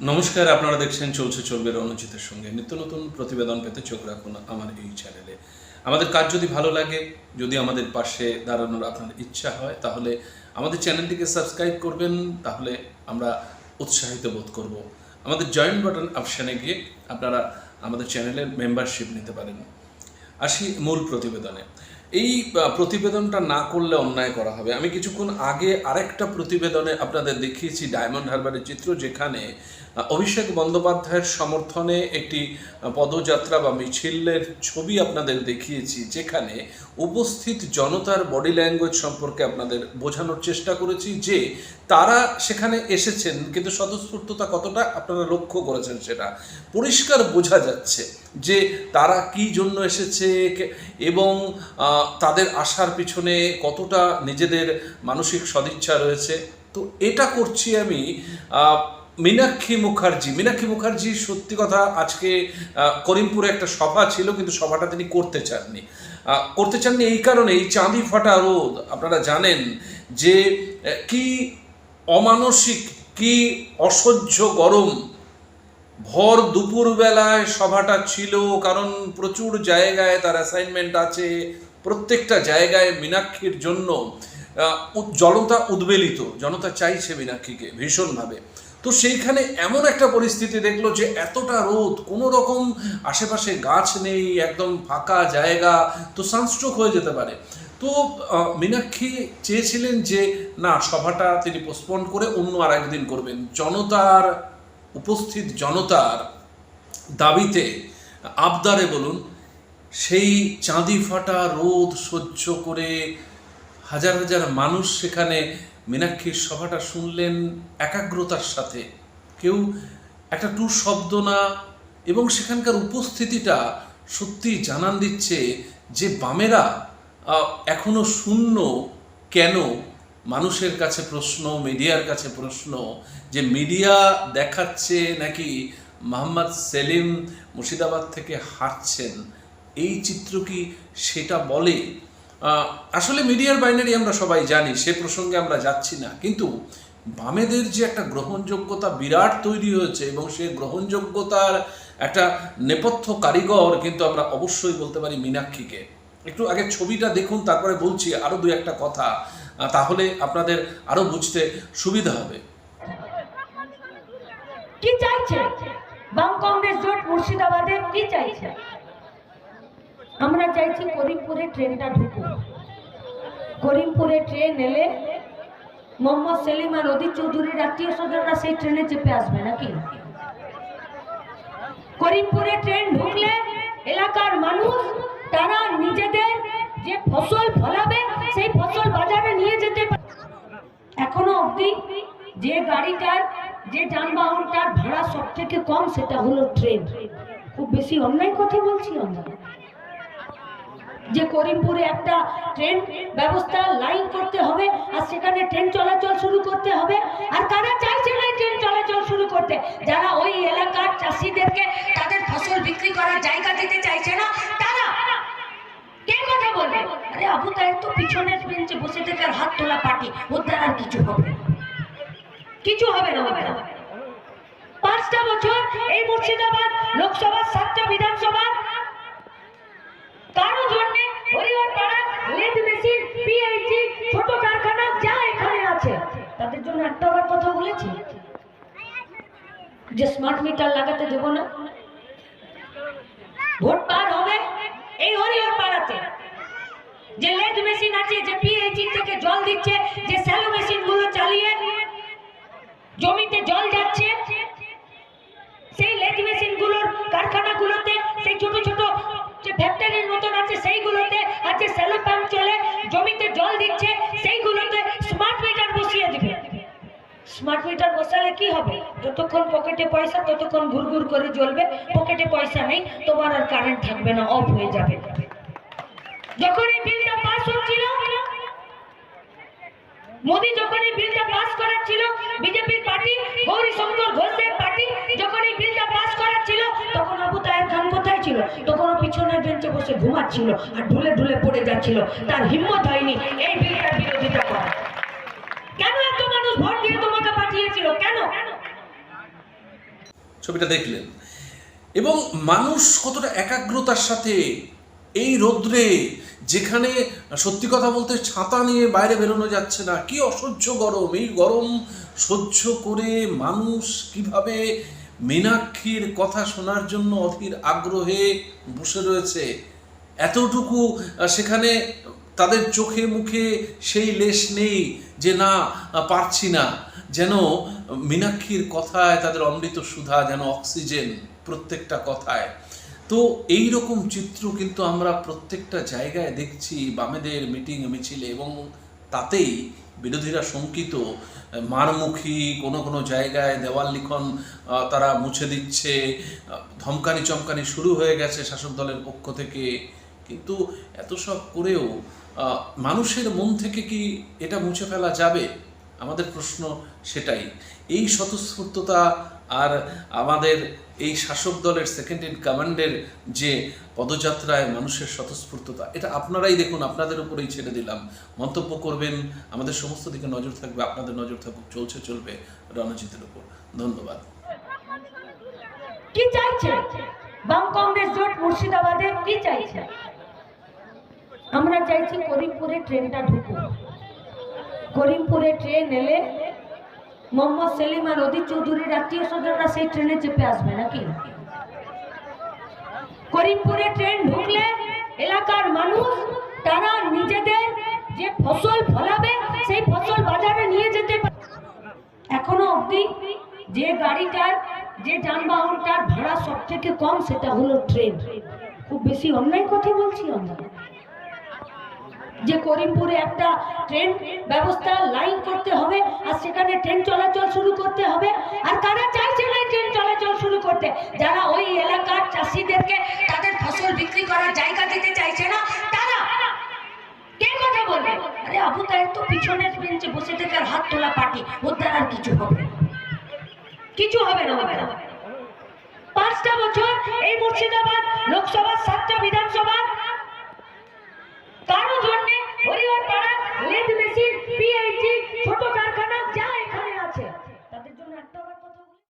নমস্কার, আপনারা দেখছেন চলছে চলবে রণজিতের সঙ্গে। নিত্য নতুন প্রতিবেদন পেতে চোখ রাখুন আমার এই চ্যানেলে। আমাদের কাজ যদি ভালো লাগে, যদি আমাদের পাশে দাঁড়ানোর আপনার ইচ্ছা হয়, তাহলে আমাদের চ্যানেলটিকে সাবস্ক্রাইব করবেন, তাহলে আমরা উৎসাহিত বোধ করব। আমাদের জয়েন্ট বাটন অপশানে গিয়ে আপনারা আমাদের চ্যানেলের মেম্বারশিপ নিতে পারেন। আসি মূল প্রতিবেদনে। এই প্রতিবেদনটা না করলে অন্যায় করা হবে। আমি কিছুক্ষণ আগে আরেকটা প্রতিবেদনে আপনাদের দেখিয়েছি ডায়মন্ড হারবারের চিত্র, যেখানে অভিষেক বন্দ্যোপাধ্যায়ের সমর্থনে একটি পদযাত্রা বা মিছিলের ছবি আপনাদের দেখিয়েছি, যেখানে উপস্থিত জনতার বডি ল্যাঙ্গুয়েজ সম্পর্কে আপনাদের বোঝানোর চেষ্টা করেছি যে তারা সেখানে এসেছেন, কিন্তু স্বতঃস্ফূর্ততা কতটা আপনারা লক্ষ্য করেছেন সেটা পরিষ্কার বোঝা যাচ্ছে যে তারা কি জন্য এসেছে এবং তাদের আসার পিছনে কতটা নিজেদের মানসিক সদিচ্ছা রয়েছে? তো এটা করছি আমি মীনাক্ষী মুখার্জি। মীনাক্ষী মুখার্জি সত্যি কথা আজকে করিমপুরে একটা সভা ছিল, কিন্তু সভাটা তিনি করতে চাননি। করতে চাননি এই কারণে এই চাঁদি ফাটা রোদ। আপনারা জানেন যে কি অমানসিক, কি অসহ্য গরম। ভর দুপুরবেলায় সভাটা ছিল, কারণ প্রচুর জায়গায় তার অ্যাসাইনমেন্ট আছে প্রত্যেকটা জায়গায় মীনাক্ষীর জন্য জনতা উদ্বেলিত, জনতা চাইছে মীনাক্ষীকে ভীষণভাবে। তো সেইখানে এমন একটা পরিস্থিতি দেখল যে এতটা রোদ, কোনো রকম আশেপাশে গাছ নেই, একদম ফাঁকা জায়গা, তো সানস্ট্রোক হয়ে যেতে পারে। তো মীনাক্ষী চেয়েছিলেন যে না, সভাটা তিনি পোস্টপন্ড করে অন্য আর একদিন করবেন। জনতার, উপস্থিত জনতার দাবিতে আবদারে বলুন সেই চাঁদি ফাটা রোদ সহ্য করে হাজার হাজার মানুষ সেখানে মীনাক্ষীর সভাটা শুনলেন একাগ্রতার সাথে। কেউ একটা টু শব্দ না এবং সেখানকার উপস্থিতিটা সত্যি জানান দিচ্ছে যে বামেরা এখনও শূন্য কেন? মানুষের কাছে প্রশ্ন, মিডিয়ার কাছে প্রশ্ন যে মিডিয়া দেখাচ্ছে নাকি মোহাম্মদ সেলিম মুর্শিদাবাদ থেকে হারছেন এই চিত্র কি সেটা বলে? আসলে মিডিয়ার বাইনারি আমরা সবাই জানি, সে প্রসঙ্গে আমরা যাচ্ছি না। কিন্তু বামেদের যে একটা গ্রহণযোগ্যতা বিরাট তৈরি হয়েছে এবং সে গ্রহণযোগ্যতার একটা নেপথ্য কারিগর কিন্তু আমরা অবশ্যই বলতে পারি মীনাক্ষীকে। একটু আগে ছবিটা দেখুন, তারপরে বলছি আরও দু একটা কথা তাহলে আপনাদের আরও বুঝতে সুবিধা হবে। কি চাইছে? বাম কংগ্রেস জোট মুর্শিদাবাদে কি চাইছে? আমরা চাইছি করিমপুরে ট্রেনটা ঢুকুক। করিমপুরে ট্রেন এলে মোহাম্মদ সেলিম আর অদিত চৌধুরীর আত্মীয় স্বজনরা সেই ট্রেনে চেপে আসবে নাকি? করিমপুরে ট্রেন ঢুকলে এলাকার মানুষ, তারা নিজেদের যে ফসল ফলাবে, সেই ফসল বাজারে নিয়ে যেতে পারে। এখনও অবধি যে গাড়িটার, যে যানবাহনটার ভাড়া সব থেকে কম, সেটা হলো ট্রেন। খুব বেশি অন্যায় কথা বলছি আমরা। যে করিমপুরে একটা ট্রেন ব্যবস্থা লাইন করতে হবে আর সেখানে ট্রেন চলাচল শুরু করতে হবে। আর তারা চাইছে না ট্রেন চলাচল শুরু করতে। যারা ওই এলাকার চাষিদেরকে তাদের ফসল বিক্রি করার জায়গা দিতে চাইছে না, তারা কে কথা বলবে? আরে আবু তাহের তো পিছনের বেঞ্চে বসে থেকে আর হাত তোলা পার্টি। ওর দ্বারা আর কিছু হবে। কিছু হবে না হবে না পাঁচটা বছর এই মুর্শিদাবাদ লোকসভার সাতটা বিধানসভা কারখানা যা স্মার্ট মিটার লাগাতে না। ভোট পার হবে এই হরিহর পাড়াতে যে লেদ মেশিন আছে, যে পিএইচি থেকে জল দিচ্ছে, যে স্যালো মেশিনগুলো চালিয়ে জমিতে জল যাচ্ছে, সেই লেদ মেশিনগুলোর কারখানাগুলোতে সেই ছোট ছোট যে ফ্যাক্টরির মতন আছে, সেইগুলোতে আছে শ্যালো পাম্প চলে, জমিতে জল দিচ্ছে, সেইগুলোতে স্মার্ট মিটার বসিয়ে দিবে। স্মার্ট মিটার বসালে কি হবে? যতক্ষণ পকেটে পয়সা, ততক্ষণ ঘুরঘুর করে জ্বলবে। পকেটে পয়সা নেই, তোমার আর কারেন্ট থাকবে না অফ হয়ে যাবে। যখন এই বিলটা পাস হচ্ছিল মোদি যখন এই বিলটা পাস করাচ্ছিল বিজেপির পার্টি গৌরী শঙ্কর ঘোষের পার্টি যখন এই বিলটা পাস করাচ্ছিল তখন আবু তাহের খান কোথায় ছিল? তখন পিছনের বেঞ্চে বসে ঘুমাচ্ছিল আর ঢুলে ঢুলে পড়ে যাচ্ছিল। তার হিম্মত হয়নি এই বিলটার বিরোধিতা করা কেন এত মানুষ ভোট দিয়ে তোমাকে পাঠিয়েছিল? কেন? ছবিটা দেখলেন। এবং মানুষ কতটা একাগ্রতার সাথে এই রৌদ্রে যেখানে সত্যি কথা বলতে ছাতা নিয়ে বাইরে বেরোনো যাচ্ছে না। কি অসহ্য গরম। এই গরম সহ্য করে মানুষ কীভাবে মীনাক্ষীর কথা শোনার জন্য অধীর আগ্রহে বসে রয়েছে? এতটুকু সেখানে তাদের চোখে মুখে সেই লেশ নেই যে না পারছি না। যেন মীনাক্ষীর কথায় তাদের অমৃত সুধা, যেন অক্সিজেন প্রত্যেকটা কথায়। তো এই রকম চিত্র কিন্তু আমরা প্রত্যেকটা জায়গায় দেখছি, বামেদের মিটিং মিছিলে এবং তাতেই বিরোধীরা শঙ্কিত। মারমুখী কোনো কোনো জায়গায় দেওয়াল লিখন তারা মুছে দিচ্ছে ধমকানি চমকানি শুরু হয়ে গেছে শাসক দলের পক্ষ থেকে। কিন্তু এত সব করেও মানুষের মন থেকে কি এটা মুছে ফেলা যাবে? আমাদের প্রশ্ন সেটাই। এই স্বতঃস্ফূর্ততা আর আমাদের এই শাসক দলের সেকেন্ড ইন কমান্ডের যে পদযাত্রায় মানুষের স্বতঃস্ফূর্ততা, এটা আপনারাই দেখুন, আপনাদের উপরেই ছেড়ে দিলাম। মন্তব্য করবেন, আমাদের সমস্ত দিকে নজর থাকবে, আপনাদের নজর থাকুক, চলছে, চলবে রণজিতের উপর। ধন্যবাদ। কি চাইছে? বাম কংগ্রেস জোট মুর্শিদাবাদে কি চাইছে? আমরা চাইছি করিমপুরে ট্রেনটা ঢুকুক। করিমপুরে ট্রেন এলে মোহাম্মদ সেলিম আর অদিত চৌধুরীর আত্মীয় স্বজনরা সেই ট্রেনে চেপে আসবে নাকি? করিমপুরে ট্রেন ঢুকলে এলাকার মানুষ, তারা নিজেদের যে ফসল ফলাবে, সেই ফসল বাজারে নিয়ে যেতে এখনও অবধি যে গাড়িটার, যে যানবাহনটার ভাড়া সব থেকে কম, সেটা হলো ট্রেন। খুব বেশি অন্যায় কথা বলছি আমরা। যে করিমপুরে একটা ট্রেন ব্যবস্থা লাইন করতে হবে, আর সেখানে ট্রেন চলাচল শুরু করতে হবে, আর তারা চাইছে না ট্রেন চলাচল শুরু করতে। যারা ওই এলাকার চাষিদেরকে তাদের ফসল বিক্রি করার জায়গা দিতে চাইছে না, তারা কে কথা বলবে? আরে আবু তাই তো পিছনের বেঞ্চে বসে থেকে আর হাত তোলা পার্টি ওর দ্বারা আর কিছু হবে। কিছু হবে না হবে না পাঁচটা বছর এই মুর্শিদাবাদ লোকসভা সাতটা বিধানসভা পিএইচি ছোট কারখানা যা এখানে আছে। তাদের জন্য একটা কথা